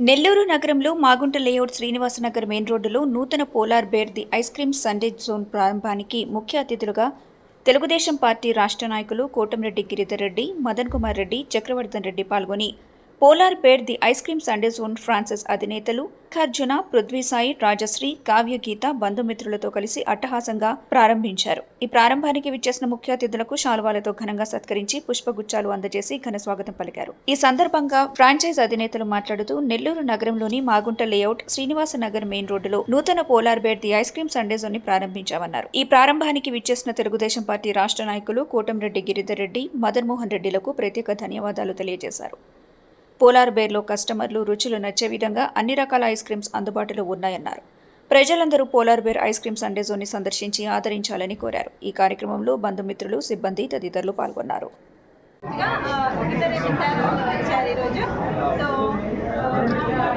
నెల్లూరు నగరంలో Magunta layout Srinivasanagar main రోడ్డులో నూతన polar bear the ice cream sundae zone ప్రారంభానికి ముఖ్య అతిథులుగా తెలుగుదేశం పార్టీ రాష్ట్ర నాయకులు కోటంరెడ్డి గిరిధర్ రెడ్డి మదన్ కుమార్ రెడ్డి చక్రవర్ధన్ రెడ్డి పాల్గొని polar bear the ice cream sundae zone franchise అధినేతలు ఖర్జున పృథ్వీసాయి రాజశ్రీ కావ్య గీత బంధుమిత్రులతో కలిసి అట్టహాసంగా ప్రారంభించారు. ఈ ప్రారంభానికి విచ్చేసిన ముఖ్య అతిథులకు శాలువాలతో ఘనంగా సత్కరించి పుష్పగుచ్చాలు అందజేసి ఘన స్వాగతం పలికారు. ఈ సందర్భంగా ఫ్రాంచైజ్ అధినేతలు మాట్లాడుతూ నెల్లూరు నగరంలోని మాగుంట లేఅవుట్ శ్రీనివాస నగర్ మెయిన్ రోడ్డులో నూతన polar bear the ice cream sundae జోన్ని ప్రారంభించామన్నారు. ఈ ప్రారంభానికి విచ్చేసిన తెలుగుదేశం పార్టీ రాష్ట్ర నాయకులు కోటంరెడ్డి గిరిధర్ రెడ్డి మదన్మోహన్ రెడ్డిలకు ప్రత్యేక ధన్యవాదాలు తెలియజేశారు. పోలార్ బేర్లో కస్టమర్లు రుచులు నచ్చే విధంగా అన్ని రకాల ఐస్ క్రీమ్స్ అందుబాటులో ఉన్నాయన్నారు. ప్రజలందరూ polar bear ice cream sundae జోన్ని సందర్శించి ఆదరించాలని కోరారు. ఈ కార్యక్రమంలో బంధుమిత్రులు సిబ్బంది తదితరులు పాల్గొన్నారు.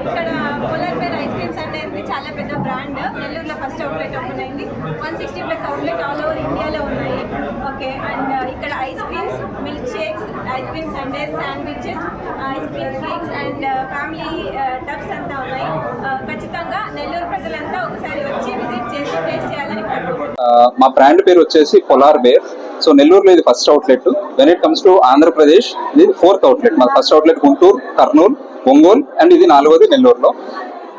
ఇక్కడ పోలార్ బేర్ ఐస్ క్రీమ్స్ అనేది చాలా పెద్ద బ్రాండ్. నెల్లూరులో ఫస్ట్ అవుట్లెట్ ఓపెన్ అయింది. One sixty plus outlet all over ఇండియాలో ఉన్నాయి ఓకే అండ్ ఇక్కడ ice creams milk shakes ice cream sundaes sandwiches ice cream cakes and family tubs అంతా ఉన్నాయి. ఖచ్చితంగా నెల్లూరు ప్రజలంతా ఒకసారి వచ్చి విజిట్ చేసి టేస్ట్ చేయాలని మా బ్రాండ్ పేరు వచ్చేసి పొలార్ బేర్. సో నెల్లూరులో ఇది first outlet. When it comes to Andhra Pradesh. ఇది ఫోర్త్ అవుట్లెట్ మా first outlet Guntur Kurnool Ongole and ఇది నాలుగోది నెల్లూరులో.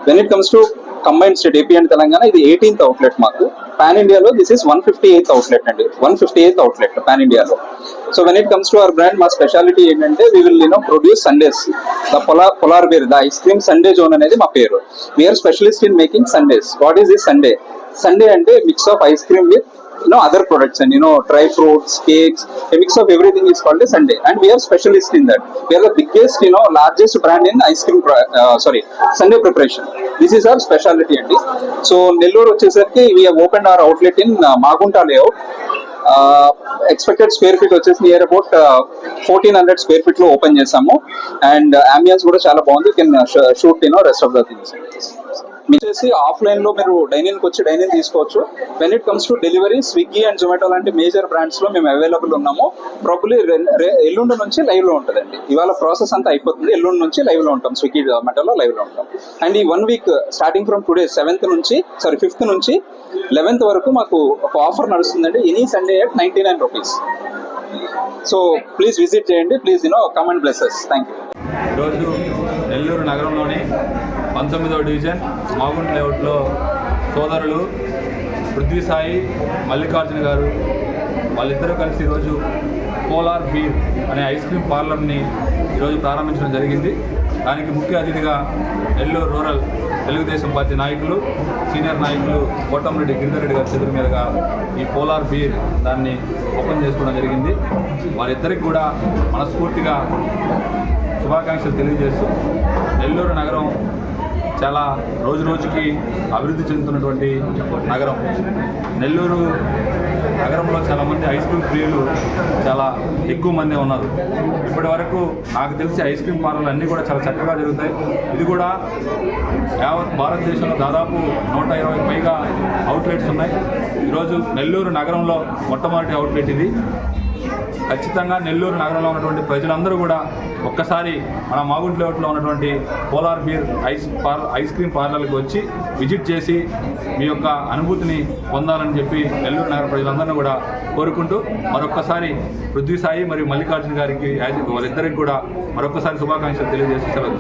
When it comes to combine state AP and Telangana ఇది ఎయిటీన్త్ అవుట్లెట్ మాకు. పాన్ ఇండియాలో this is one fifty eighth outlet అండి. One fifty eighth outlet pan ఇండియాలో so when it comes to our brand మా speciality ఏంటంటే we will you know produce sundaes the polar polar bear the ice cream sundae zone అనేది మా పేరు. We are specialist in making sundaes what is this sundae sundae అంటే mix of ice cream with you know other products and you know dry fruits cakes a mix of everything is called a sunday and we are specialists in that we are the biggest you know largest brand in ice cream pro- uh, sorry sunday preparation this is our specialty అండి so Nellore వచ్చేసరికి we have opened our outlet in uh, Magunta layout expected square feet వచ్చేసి near about fourteen hundred square ఫీట్లో open చేసాము and ambience కూడా చాలా బాగుంది can shoot you know rest of the things మీరు వచ్చేసి ఆఫ్లైన్లో మీరు డైనింగ్ వచ్చి డైనింగ్ తీసుకోవచ్చు. When it comes to delivery Swiggy and Zomato లాంటి మేజర్ బ్రాండ్స్లో మేము అవైలబుల్ ఉన్నాము. ప్రాబ్లీ ఎల్లుండి నుంచి లైవ్లో ఉంటుందండి. ఇవాళ ప్రాసెస్ అంతా అయిపోతుంది. ఎల్లుండి నుంచి లైవ్లో ఉంటాం. స్విగ్గీ జొమాటోలో లైవ్లో ఉంటాం. అండ్ ఈ one week starting from today seventh నుంచి సారీ ఫిఫ్త్ నుంచి లెవెన్త్ వరకు మాకు ఒక ఆఫర్ నడుస్తుందండి. Any sundae at ninety nine rupees so please visit చేయండి please you know comment blesses thank you Nellore నగరంలోని పంతొమ్మిదవ డివిజన్ మాగుంట్ లేఅవుట్లో సోదరులు పృథ్వీ సాయి మల్లికార్జున గారు వాళ్ళిద్దరూ కలిసి ఈరోజు పోలార్ బీర్ అనే ఐస్ క్రీమ్ పార్లర్ని ఈరోజు ప్రారంభించడం జరిగింది. దానికి ముఖ్య అతిథిగా నెల్లూరు రూరల్ తెలుగుదేశం పార్టీ నాయకులు సీనియర్ నాయకులు కోటంరెడ్డి గిరిధరెడ్డి గారి చేతుల మీదుగా ఈ పోలార్ బీర్ దాన్ని ఓపెన్ చేసుకోవడం జరిగింది. వారిద్దరికి కూడా మనస్ఫూర్తిగా శుభాకాంక్షలు తెలియజేస్తూ చాలా రోజు రోజుకి అభివృద్ధి చెందుతున్నటువంటి నగరం. నెల్లూరు నగరంలో చాలామంది ఐస్ క్రీమ్ ప్రియులు చాలా ఎక్కువ మంది ఉన్నారు. ఇప్పటి వరకు నాకు తెలిసి ఐస్ క్రీమ్ పార్లర్లు అన్నీ కూడా చాలా చక్కగా జరుగుతాయి. ఇది కూడా యావత్ భారతదేశంలో దాదాపు నూట ఇరవై పైగా అవుట్లెట్స్ ఉన్నాయి. ఈరోజు నెల్లూరు నగరంలో మొట్టమొదటి అవుట్లెట్ ఇది. ఖచ్చితంగా నెల్లూరు నగరంలో ఉన్నటువంటి ప్రజలందరూ కూడా ఒక్కసారి మన మాగుంట లేఅవుట్లో ఉన్నటువంటి polar bear ice par ice cream పార్లర్కి వచ్చి విజిట్ చేసి మీ యొక్క అనుభూతిని పొందాలని చెప్పి నెల్లూరు నగర ప్రజలందరినీ కూడా కోరుకుంటూ మరొక్కసారి పృథ్వీ సాయి మరియు మల్లికార్జున గారికి యాజ- వాళ్ళిద్దరికి కూడా మరొక్కసారి శుభాకాంక్షలు తెలియజేసి సెలవు